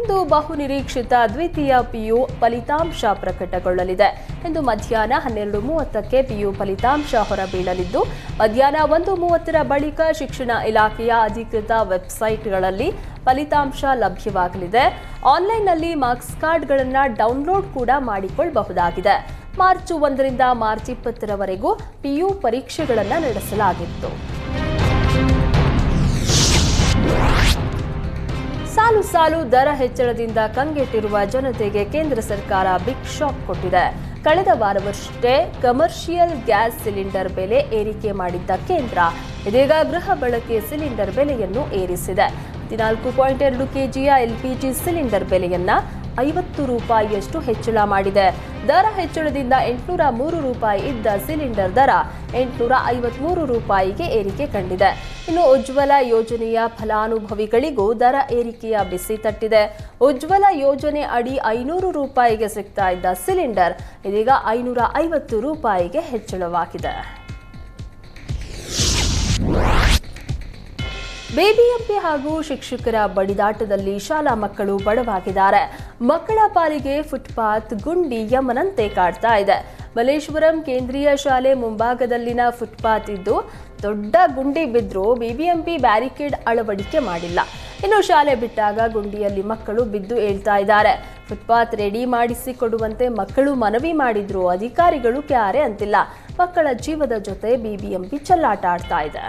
ಇಂದು ಬಹುನಿರೀಕ್ಷಿತ ದ್ವಿತೀಯ ಪಿಯು ಫಲಿತಾಂಶ ಪ್ರಕಟಗೊಳ್ಳಲಿದೆ. ಇಂದು ಮಧ್ಯಾಹ್ನ ಹನ್ನೆರಡು ಮೂವತ್ತಕ್ಕೆ ಪಿಯು ಫಲಿತಾಂಶ ಹೊರಬೀಳಲಿದ್ದು, ಮಧ್ಯಾಹ್ನ ಒಂದು ಮೂವತ್ತರ ಬಳಿಕ ಶಿಕ್ಷಣ ಇಲಾಖೆಯ ಅಧಿಕೃತ ವೆಬ್ಸೈಟ್ಗಳಲ್ಲಿ ಫಲಿತಾಂಶ ಲಭ್ಯವಾಗಲಿದೆ. ಆನ್ಲೈನ್ನಲ್ಲಿ ಮಾರ್ಕ್ಸ್ ಕಾರ್ಡ್ಗಳನ್ನು ಡೌನ್ಲೋಡ್ ಕೂಡ ಮಾಡಿಕೊಳ್ಳಬಹುದಾಗಿದೆ. ಮಾರ್ಚ್ ಒಂದರಿಂದ ಮಾರ್ಚ್ ಇಪ್ಪತ್ತರವರೆಗೂ ಪಿಯು ಪರೀಕ್ಷೆಗಳನ್ನು ನಡೆಸಲಾಗಿತ್ತು. ಸಾಲು ಸಾಲು ದರ ಹೆಚ್ಚಳದಿಂದ ಕಂಗೆಟ್ಟಿರುವ ಜನತೆಗೆ ಕೇಂದ್ರ ಸರ್ಕಾರ ಬಿಗ್ ಶಾಕ್ ಕೊಟ್ಟಿದೆ. ಕಳೆದ ವಾರವಷ್ಟೇ ಕಮರ್ಷಿಯಲ್ ಗ್ಯಾಸ್ ಸಿಲಿಂಡರ್ ಬೆಲೆ ಏರಿಕೆ ಮಾಡಿದ್ದ ಕೇಂದ್ರ ಇದೀಗ ಗೃಹ ಬಳಕೆ ಸಿಲಿಂಡರ್ ಬೆಲೆಯನ್ನು ಏರಿಸಿದೆ. ಹದಿನಾಲ್ಕು ಪಾಯಿಂಟ್ ಎರಡು ಕೆಜಿಯ ಎಲ್ಪಿಜಿ ಸಿಲಿಂಡರ್ ಬೆಲೆಯನ್ನ ಐವತ್ತು ರೂಪಾಯಿಯಷ್ಟು ಹೆಚ್ಚಳ ಮಾಡಿದೆ. ದರ ಹೆಚ್ಚಳದಿಂದ ಎಂಟುನೂರ ಮೂರು ರೂಪಾಯಿ ಇದ್ದ ಸಿಲಿಂಡರ್ ದರ ಎಂಟುನೂರ ಐವತ್ಮೂರು ರೂಪಾಯಿಗೆ ಏರಿಕೆ ಕಂಡಿದೆ. ಇನ್ನು ಉಜ್ವಲ ಯೋಜನೆಯ ಫಲಾನುಭವಿಗಳಿಗೂ ದರ ಏರಿಕೆಯ ಬಿಸಿ ತಟ್ಟಿದೆ. ಉಜ್ವಲ ಯೋಜನೆ ಅಡಿ ಐನೂರು ರೂಪಾಯಿಗೆ ಸಿಗ್ತಾ ಇದ್ದ ಸಿಲಿಂಡರ್ ಇದೀಗ ಐನೂರ ಐವತ್ತು ರೂಪಾಯಿಗೆ ಹೆಚ್ಚಳವಾಗಿದೆ. ಬಿಬಿಎಂಪಿ ಹಾಗೂ ಶಿಕ್ಷಕರ ಬಡಿದಾಟದಲ್ಲಿ ಶಾಲಾ ಮಕ್ಕಳು ಬಡವಾಗಿದ್ದಾರೆ. ಮಕ್ಕಳ ಪಾಲಿಗೆ ಫುಟ್ಪಾತ್ ಗುಂಡಿ ಯಮನಂತೆ ಕಾಡ್ತಾ ಇದೆ. ಮಲ್ಲೇಶ್ವರಂ ಕೇಂದ್ರೀಯ ಶಾಲೆ ಮುಂಭಾಗದಲ್ಲಿನ ಫುಟ್ಪಾತ್ ಇದ್ದು, ದೊಡ್ಡ ಗುಂಡಿ ಬಿದ್ದರೂ ಬಿಬಿಎಂಪಿ ಬ್ಯಾರಿಕೇಡ್ ಅಳವಡಿಕೆ ಮಾಡಿಲ್ಲ. ಇನ್ನು ಶಾಲೆ ಬಿಟ್ಟಾಗ ಗುಂಡಿಯಲ್ಲಿ ಮಕ್ಕಳು ಬಿದ್ದು ಏಳ್ತಾ ಇದ್ದಾರೆ. ಫುಟ್ಪಾತ್ ರೆಡಿ ಮಾಡಿಸಿ ಕೊಡುವಂತೆ ಮಕ್ಕಳು ಮನವಿ ಮಾಡಿದ್ರು ಅಧಿಕಾರಿಗಳು ಕ್ಯಾರೆ ಅಂತಿಲ್ಲ. ಮಕ್ಕಳ ಜೀವದ ಜೊತೆ ಬಿಬಿಎಂಪಿ ಚೆಲ್ಲಾಟ ಆಡ್ತಾ ಇದೆ.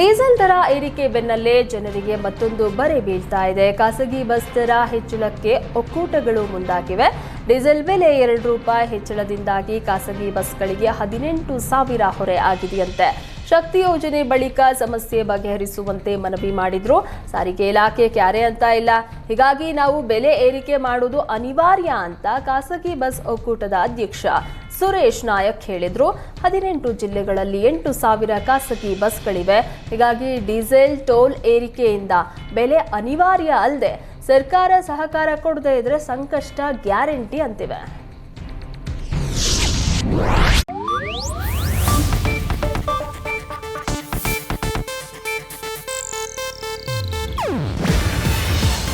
ಡೀಸೆಲ್ ದರ ಏರಿಕೆ ಬೆನ್ನಲ್ಲೇ ಜನರಿಗೆ ಮತ್ತೊಂದು ಬರೆ ಬೀಳ್ತಾ ಇದೆ. ಖಾಸಗಿ ಬಸ್ ದರ ಹೆಚ್ಚಳಕ್ಕೆ ಒಕ್ಕೂಟಗಳು ಮುಂದಾಗಿವೆ. ಡೀಸೆಲ್ ಬೆಲೆ ಎರಡು ರೂಪಾಯಿ ಹೆಚ್ಚಳದಿಂದಾಗಿ ಖಾಸಗಿ ಬಸ್ಗಳಿಗೆ ಹದಿನೆಂಟು ಸಾವಿರ ಹೊರೆ ಆಗಿದೆಯಂತೆ. ಶಕ್ತಿ ಯೋಜನೆ ಬಳಿಕ ಸಮಸ್ಯೆ ಬಗೆಹರಿಸುವಂತೆ ಮನವಿ ಮಾಡಿದ್ರು. ಸಾರಿಗೆ ಇಲಾಖೆ ಕ್ಯಾರೆ ಅಂತ ಇಲ್ಲ. ಹೀಗಾಗಿ ನಾವು ಬೆಲೆ ಏರಿಕೆ ಮಾಡುವುದು ಅನಿವಾರ್ಯ ಅಂತ ಖಾಸಗಿ ಬಸ್ ಒಕ್ಕೂಟದ ಅಧ್ಯಕ್ಷ ಸುರೇಶ್ ನಾಯಕ್ ಹೇಳಿದ್ರು. ಹದಿನೆಂಟು ಜಿಲ್ಲೆಗಳಲ್ಲಿ ಎಂಟು ಸಾವಿರ ಖಾಸಗಿ ಬಸ್ಗಳಿವೆ. ಹೀಗಾಗಿ ಡೀಸೆಲ್ ಟೋಲ್ ಏರಿಕೆಯಿಂದ ಬೆಲೆ ಅನಿವಾರ್ಯ ಅಲ್ಲದೆ ಸರ್ಕಾರ ಸಹಕಾರ ಕೊಡದೇ ಇದ್ರೆ ಸಂಕಷ್ಟ ಗ್ಯಾರಂಟಿ ಅಂತಿವೆ.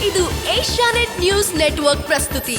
ಇದು ಏಷ್ಯಾನೆಟ್ ನ್ಯೂಸ್ ನೆಟ್ವರ್ಕ್ ಪ್ರಸ್ತುತಿ.